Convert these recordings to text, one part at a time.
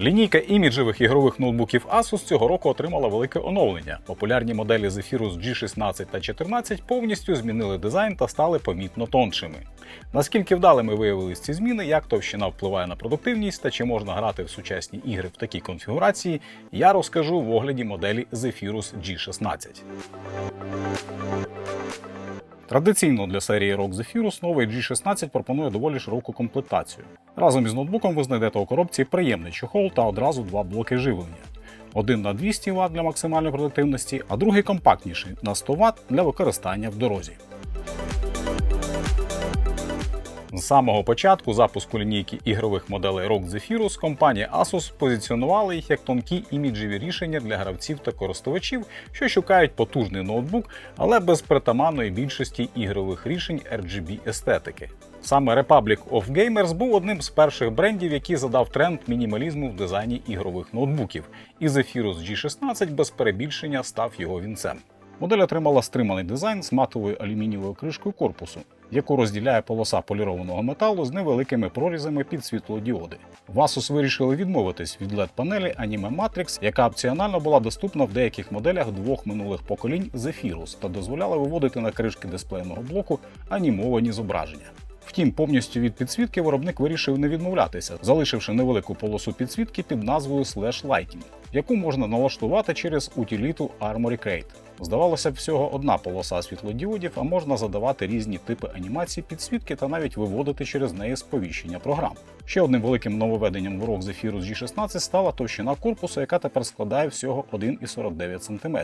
Лінійка іміджевих ігрових ноутбуків Asus цього року отримала велике оновлення. Популярні моделі Zephyrus G16 та 14 повністю змінили дизайн та стали помітно тоншими. Наскільки вдалими виявились ці зміни, як товщина впливає на продуктивність та чи можна грати в сучасні ігри в такій конфігурації, я розкажу в огляді моделі Zephyrus G16. Традиційно для серії ROG Zephyrus новий G16 пропонує доволі широку комплектацію. Разом із ноутбуком ви знайдете у коробці приємний чохол та одразу два блоки живлення. Один на 200 Вт для максимальної продуктивності, а другий компактніший на 100 Вт для використання в дорозі. З самого початку запуску лінійки ігрових моделей ROG Zephyrus компанія Asus позиціонувала їх як тонкі іміджеві рішення для гравців та користувачів, що шукають потужний ноутбук, але без притаманної більшості ігрових рішень RGB естетики. Саме Republic of Gamers був одним з перших брендів, який задав тренд мінімалізму в дизайні ігрових ноутбуків, і Zephyrus G16 без перебільшення став його вінцем. Модель отримала стриманий дизайн з матовою алюмінієвою кришкою корпусу, яку розділяє полоса полірованого металу з невеликими прорізами під світлодіоди. В Asus вирішили відмовитись від led панелі Anime Matrix, яка опціонально була доступна в деяких моделях двох минулих поколінь Zephyrus та дозволяла виводити на кришки дисплейного блоку анімовані зображення. Втім, повністю від підсвітки виробник вирішив не відмовлятися, залишивши невелику полосу підсвітки під назвою Slash Lighting, яку можна налаштувати через утиліту Armory Crate. Здавалося б, всього одна полоса світлодіодів, а можна задавати різні типи анімації підсвітки та навіть виводити через неї сповіщення програм. Ще одним великим нововведенням в ROG Zephyrus G16 стала товщина корпусу, яка тепер складає всього 1,49 см.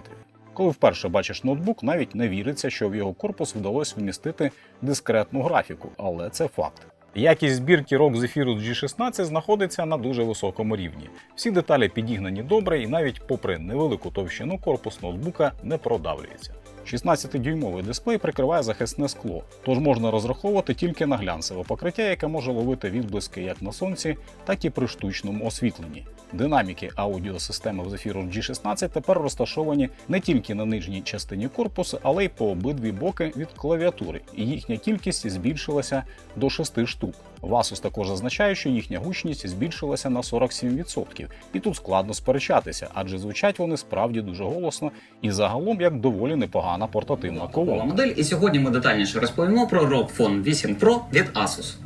Коли вперше бачиш ноутбук, навіть не віриться, що в його корпус вдалося вмістити дискретну графіку, але це факт. Якість збірки ROG Zephyrus G16 знаходиться на дуже високому рівні. Всі деталі підігнані добре, і навіть попри невелику товщину корпус ноутбука не продавлюється. 16-дюймовий дисплей прикриває захисне скло, тож можна розраховувати тільки на глянцеве покриття, яке може ловити відблиски як на сонці, так і при штучному освітленні. Динаміки аудіосистеми в Zephyrus G16 тепер розташовані не тільки на нижній частині корпусу, але й по обидві боки від клавіатури, і їхня кількість збільшилася до 6 штук. Vasus також зазначає, що їхня гучність збільшилася на 47%, і тут складно сперечатися, адже звучать вони справді дуже голосно і загалом як доволі непогана портативна Була колона. модель, і сьогодні ми детальніше розповімо про ROG Phone 8 Pro від Asus.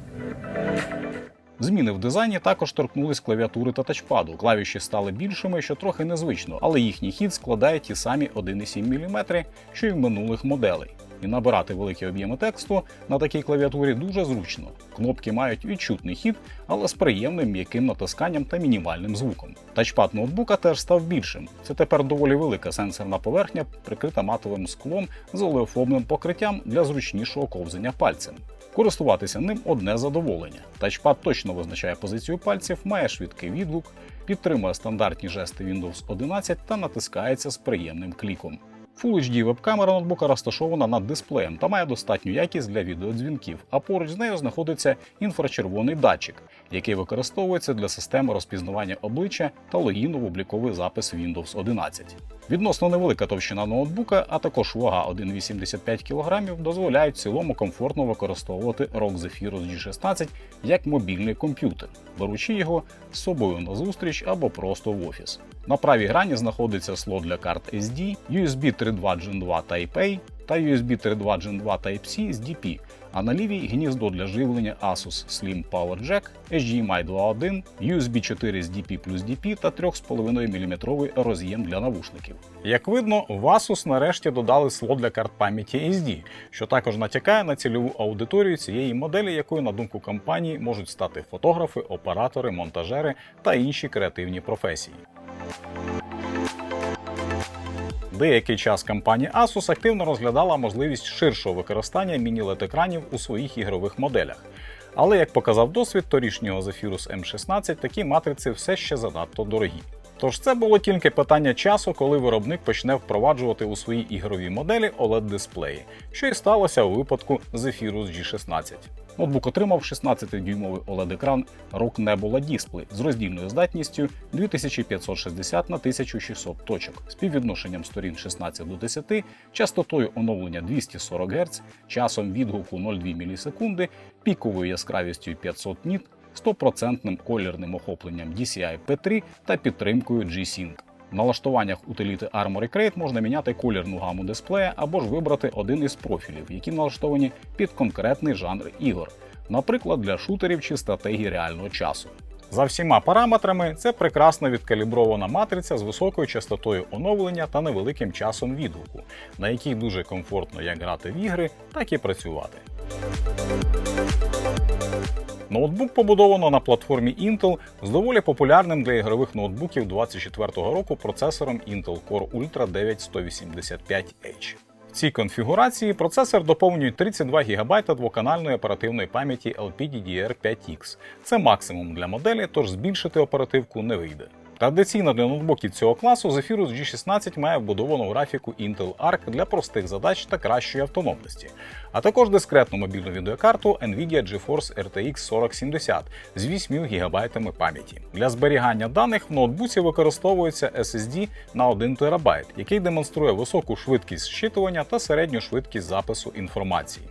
Зміни в дизайні також торкнулись клавіатури та тачпаду. Клавіші стали більшими, що трохи незвично, але їхній хід складає ті самі 1,7 мм, що й в минулих моделей. І набирати великі об'єми тексту на такій клавіатурі дуже зручно. Кнопки мають відчутний хід, але з приємним м'яким натисканням та мінімальним звуком. Тачпад ноутбука теж став більшим. Це тепер доволі велика сенсорна поверхня, прикрита матовим склом з олеофобним покриттям для зручнішого ковзання пальцем. Користуватися ним одне задоволення. Тачпад точно визначає позицію пальців, має швидкий відгук, підтримує стандартні жести Windows 11 та натискається з приємним кліком. Full HD веб-камера ноутбука розташована над дисплеєм та має достатню якість для відеодзвінків, а поруч з нею знаходиться інфрачервоний датчик, який використовується для системи розпізнавання обличчя та логіну в обліковий запис Windows 11. Відносно невелика товщина ноутбука, а також вага 1,85 кг дозволяють в цілому комфортно використовувати ROG Zephyrus G16 як мобільний комп'ютер, беручи його з собою на зустріч або просто в офіс. На правій грані знаходиться слот для карт SD, USB 3.2 Gen 2 Type-A та USB 3.2 Gen 2 Type-C з DP, а на лівій гніздо для живлення Asus Slim Power Jack, HDMI 2.1, USB 4 з DP плюс DP та 3,5 мм роз'єм для навушників. Як видно, в Asus нарешті додали слот для карт пам'яті SD, що також натякає на цільову аудиторію цієї моделі, якою, на думку компанії, можуть стати фотографи, оператори, монтажери та інші креативні професії. Деякий час компанія Asus активно розглядала можливість ширшого використання міні-LED екранів у своїх ігрових моделях. Але як показав досвід торішнього Zephyrus M16, такі матриці все ще занадто дорогі. Тож це було тільки питання часу, коли виробник почне впроваджувати у свої ігрові моделі OLED-дисплеї, що і сталося у випадку Zephyrus G16. Ноутбук отримав 16-дюймовий OLED-екран ROG Nebula Display з роздільною здатністю 2560 на 1600 точок, співвідношенням сторін 16 до 10, частотою оновлення 240 Гц, часом відгуку 0,2 мілісекунди, піковою яскравістю 500 ніт, 100% колірним охопленням DCI P3 та підтримкою G-Sync. В налаштуваннях утиліти Armory Crate можна міняти колірну гаму дисплея або ж вибрати один із профілів, які налаштовані під конкретний жанр ігор, наприклад, для шутерів чи стратегій реального часу. За всіма параметрами це прекрасно відкалібрована матриця з високою частотою оновлення та невеликим часом відгуку, на якій дуже комфортно як грати в ігри, так і працювати. Ноутбук побудовано на платформі Intel з доволі популярним для ігрових ноутбуків 24-го року процесором Intel Core Ultra 9185H. В цій конфігурації процесор доповнює 32 ГБ двоканальної оперативної пам'яті LPDDR5X. Це максимум для моделі, тож збільшити оперативку не вийде. Традиційно для ноутбуків цього класу Zephyrus G16 має вбудовану графіку Intel Arc для простих задач та кращої автономності, а також дискретну мобільну відеокарту Nvidia GeForce RTX 4070 з 8 ГБ пам'яті. Для зберігання даних в ноутбуці використовується SSD на 1 ТБ, який демонструє високу швидкість зчитування та середню швидкість запису інформації.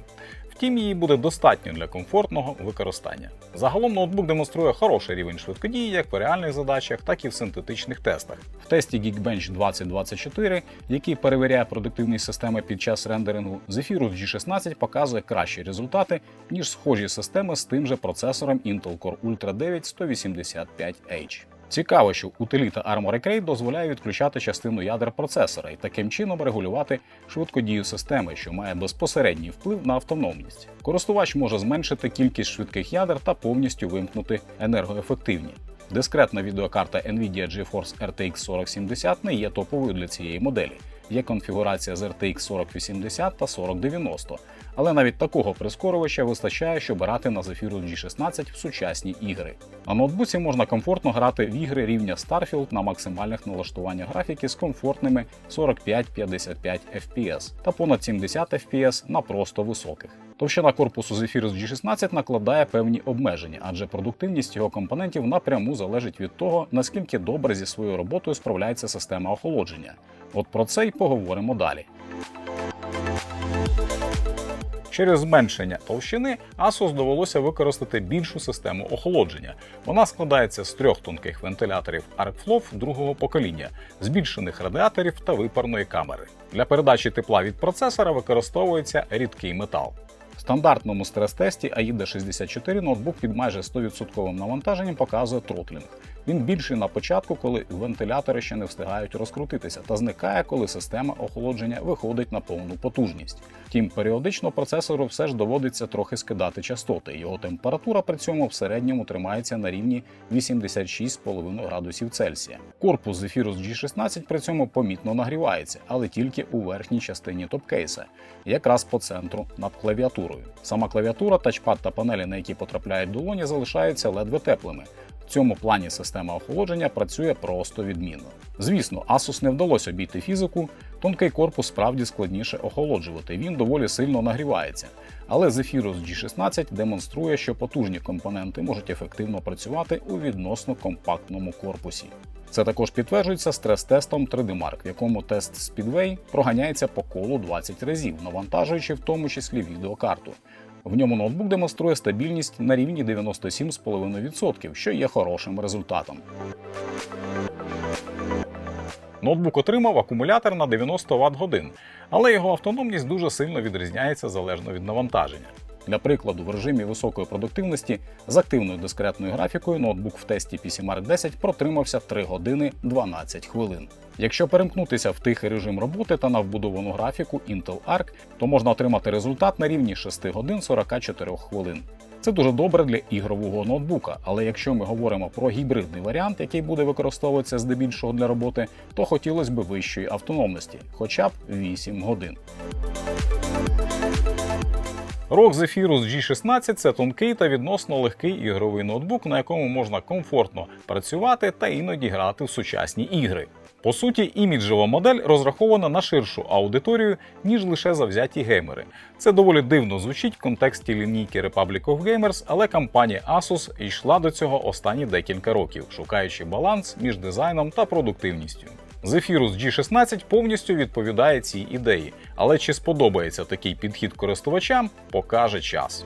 Втім, її буде достатньо для комфортного використання. Загалом ноутбук демонструє хороший рівень швидкодії як в реальних задачах, так і в синтетичних тестах. В тесті Geekbench 2024, який перевіряє продуктивність системи під час рендерингу, Zephyrus G16 показує кращі результати, ніж схожі системи з тим же процесором Intel Core Ultra 9 185H. Цікаво, що утиліта Armory Crate дозволяє відключати частину ядер процесора і таким чином регулювати швидкодію системи, що має безпосередній вплив на автономність. Користувач може зменшити кількість швидких ядер та повністю вимкнути енергоефективні. Дискретна відеокарта Nvidia GeForce RTX 4070 не є топовою для цієї моделі. Є конфігурація з RTX 4080 та 4090, але навіть такого прискорювача вистачає, щоб грати на Zephyrus G16 в сучасні ігри. На ноутбуці можна комфортно грати в ігри рівня Starfield на максимальних налаштуваннях графіки з комфортними 45-55 FPS та понад 70 FPS на просто високих. Товщина корпусу Zephyrus G16 накладає певні обмеження, адже продуктивність його компонентів напряму залежить від того, наскільки добре зі своєю роботою справляється система охолодження. От про це й поговоримо далі. Через зменшення товщини Asus довелося використати більшу систему охолодження. Вона складається з трьох тонких вентиляторів ArcFlow другого покоління, збільшених радіаторів та випарної камери. Для передачі тепла від процесора використовується рідкий метал. В стандартному стрес-тесті AIDA 64 ноутбук під майже 100% навантаженням показує тротлінг. Він більший на початку, коли вентилятори ще не встигають розкрутитися, та зникає, коли система охолодження виходить на повну потужність. Втім, періодично процесору все ж доводиться трохи скидати частоти. Його температура при цьому в середньому тримається на рівні 86,5 градусів Цельсія. Корпус Zephyrus G16 при цьому помітно нагрівається, але тільки у верхній частині топкейса, якраз по центру над клавіатурою. Сама клавіатура, тачпад та панелі, на які потрапляють долоні, залишаються ледве теплими. В цьому плані система охолодження працює просто відмінно. Звісно, Asus не вдалося обійти фізику, тонкий корпус справді складніше охолоджувати, він доволі сильно нагрівається. Але Zephyrus G16 демонструє, що потужні компоненти можуть ефективно працювати у відносно компактному корпусі. Це також підтверджується стрес-тестом 3D Mark, в якому тест Speedway проганяється по колу 20 разів, навантажуючи в тому числі відеокарту. В ньому ноутбук демонструє стабільність на рівні 97,5%, що є хорошим результатом. Ноутбук отримав акумулятор на 90 Вт годин, але його автономність дуже сильно відрізняється залежно від навантаження. Для прикладу, в режимі високої продуктивності з активною дискретною графікою ноутбук в тесті PCMark 10 протримався 3 години 12 хвилин. Якщо перемкнутися в тихий режим роботи та на вбудовану графіку Intel Arc, то можна отримати результат на рівні 6 годин 44 хвилин. Це дуже добре для ігрового ноутбука, але якщо ми говоримо про гібридний варіант, який буде використовуватися здебільшого для роботи, то хотілося б вищої автономності, хоча б 8 годин. ROG Zephyrus G16 це тонкий та відносно легкий ігровий ноутбук, на якому можна комфортно працювати та іноді грати в сучасні ігри. По суті, іміджева модель розрахована на ширшу аудиторію, ніж лише завзяті геймери. Це доволі дивно звучить в контексті лінійки Republic of Gamers, але компанія Asus йшла до цього останні декілька років, шукаючи баланс між дизайном та продуктивністю. Zephyrus G16 повністю відповідає цій ідеї, але чи сподобається такий підхід користувачам, покаже час.